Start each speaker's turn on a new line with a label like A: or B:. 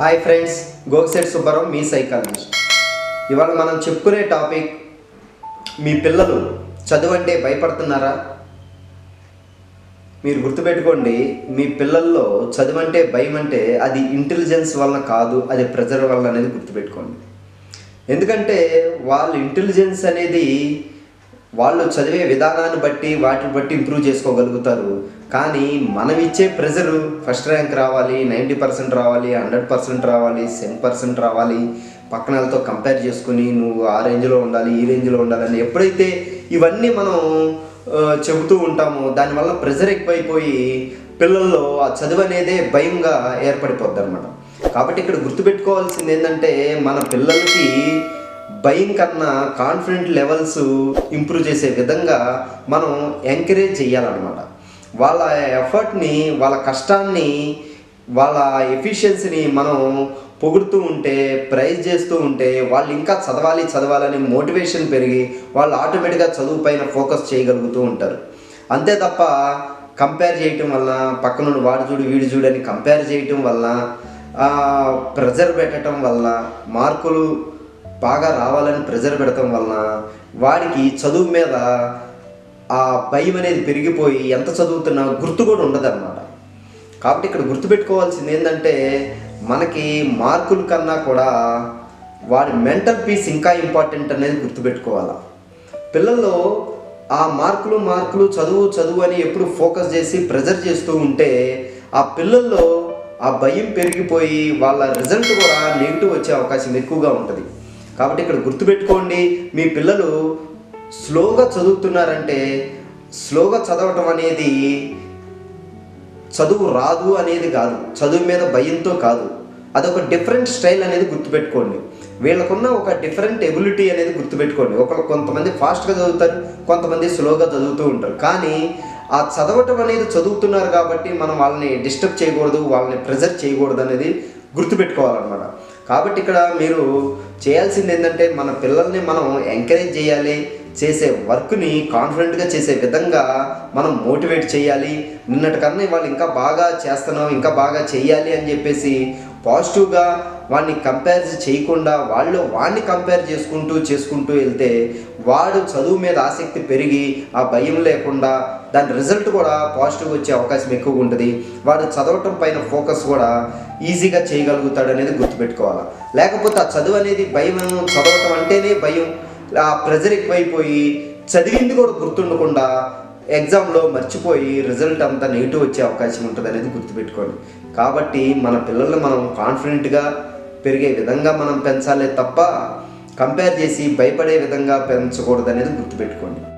A: Hi friends గోక్సెట్ సుబ్బారావు మీ psychologist ఇవాళ మనం చెప్పుకునే టాపిక్ మీ పిల్లలు చదువు అంటే భయపడుతున్నారా? మీరు గుర్తుపెట్టుకోండి మీ పిల్లల్లో చదువు అంటే భయం అంటే అది ఇంటెలిజెన్స్ వలన కాదు అది ప్రెజర్ వల్ల అనేది గుర్తుపెట్టుకోండి. ఎందుకంటే వాళ్ళ ఇంటెలిజెన్స్ అనేది వాళ్ళు చదివే విధానాన్ని బట్టి వాటిని బట్టి ఇంప్రూవ్ చేసుకోగలుగుతారు. కానీ మనం ఇచ్చే ప్రెజరు ఫస్ట్ ర్యాంక్ రావాలి నైంటీ పర్సెంట్ రావాలి హండ్రెడ్ పర్సెంట్ రావాలి సెవెన్ పర్సెంట్ రావాలి పక్కన వాళ్ళతో కంపేర్ చేసుకుని నువ్వు ఆ రేంజ్లో ఉండాలి ఈ రేంజ్లో ఉండాలని ఎప్పుడైతే ఇవన్నీ మనం చెబుతూ ఉంటామో దానివల్ల ప్రెజర్ ఎక్కువైపోయి పిల్లల్లో ఆ చదువు అనేదే భయంగా ఏర్పడిపోద్ది అనమాట కాబట్టి ఇక్కడ గుర్తుపెట్టుకోవాల్సింది ఏంటంటే మన పిల్లలకి భయం కన్నా కాన్ఫిడెంట్ లెవెల్స్ ఇంప్రూవ్ చేసే విధంగా మనం ఎంకరేజ్ చేయాలన్నమాట. వాళ్ళ ఎఫర్ట్ని వాళ్ళ కష్టాన్ని వాళ్ళ ఎఫిషియన్సీని మనం పొగుడుతూ ఉంటే ప్రైజ్ చేస్తూ ఉంటే వాళ్ళు ఇంకా చదవాలి చదవాలని మోటివేషన్ పెరిగి వాళ్ళు ఆటోమేటిక్గా చదువు పైన ఫోకస్ చేయగలుగుతూ ఉంటారు. అంతే తప్ప కంపేర్ చేయటం వల్ల పక్కనుండి వాడు చూడు వీడు చూడని కంపేర్ చేయటం వల్ల ప్రెజర్ పెట్టడం వల్ల మార్కులు బాగా రావాలని ప్రెజర్ పెడటం వలన వాడికి చదువు మీద ఆ భయం అనేది పెరిగిపోయి ఎంత చదువుతున్నా గుర్తు కూడా ఉండదన్నమాట. కాబట్టి ఇక్కడ గుర్తుపెట్టుకోవాల్సింది ఏంటంటే మనకి మార్కుల కన్నా కూడా వాడి మెంటల్ పీస్ ఇంకా ఇంపార్టెంట్ అనేది గుర్తుపెట్టుకోవాలి. పిల్లల్లో ఆ మార్కులు మార్కులు చదువు చదువు అని ఎప్పుడు ఫోకస్ చేసి ప్రెజర్ చేస్తూ ఉంటే ఆ పిల్లల్లో ఆ భయం పెరిగిపోయి వాళ్ళ రిజల్ట్ కూడా నెగిటివ్ వచ్చే అవకాశం ఎక్కువగా ఉంటుంది. కాబట్టి ఇక్కడ గుర్తుపెట్టుకోండి మీ పిల్లలు స్లోగా చదువుతున్నారంటే స్లోగా చదవటం అనేది చదువు రాదు అనేది కాదు చదువు మీద భయంతో కాదు. అదొక డిఫరెంట్ స్టైల్ అనేది గుర్తుపెట్టుకోండి. వీళ్ళకున్న ఒక డిఫరెంట్ ఎబిలిటీ అనేది గుర్తుపెట్టుకోండి. ఒకరు కొంతమంది ఫాస్ట్గా చదువుతారు కొంతమంది స్లోగా చదువుతూ ఉంటారు. కానీ ఆ చదవటం అనేది చదువుతున్నారు కాబట్టి మనం వాళ్ళని డిస్టర్బ్ చేయకూడదు వాళ్ళని ప్రెజర్ చేయకూడదు అనేది గుర్తుపెట్టుకోవాలన్నమాట. కాబట్టి ఇక్కడ మీరు చేయాల్సింది ఏంటంటే మన పిల్లల్ని మనం ఎంకరేజ్ చేయాలి చేసే వర్క్ని కాన్ఫిడెంట్గా చేసే విధంగా మనం మోటివేట్ చేయాలి. నిన్నటి కన్నా వాళ్ళు ఇంకా బాగా చేస్తున్నాం ఇంకా బాగా చేయాలి అని చెప్పేసి పాజిటివ్గా వాడిని కంపేర్ చేయకుండా వాళ్ళు వాడిని కంపేర్ చేసుకుంటూ చేసుకుంటూ వెళ్తే వాడు చదువు మీద ఆసక్తి పెరిగి ఆ భయం లేకుండా దాని రిజల్ట్ కూడా పాజిటివ్ వచ్చే అవకాశం ఎక్కువగా ఉంటుంది. వాడు చదవటం పైన ఫోకస్ కూడా ఈజీగా చేయగలుగుతాడు అనేది గుర్తుపెట్టుకోవాలి? లేకపోతే ఆ చదువు అనేది భయం చదవటం అంటేనే భయం. ఆ ప్రెజర్ ఎక్కువైపోయి చదివింది కూడా గుర్తుండకుండా ఎగ్జామ్లో మర్చిపోయి రిజల్ట్ అంతా నెగిటివ్ వచ్చే అవకాశం ఉంటుంది అనేది గుర్తుపెట్టుకోండి. కాబట్టి మన పిల్లల్ని మనం కాన్ఫిడెంట్గా పెరిగే విధంగా మనం పెంచాలే తప్ప కంపేర్ చేసి భయపడే విధంగా పెంచకూడదు అనేది గుర్తుపెట్టుకోండి.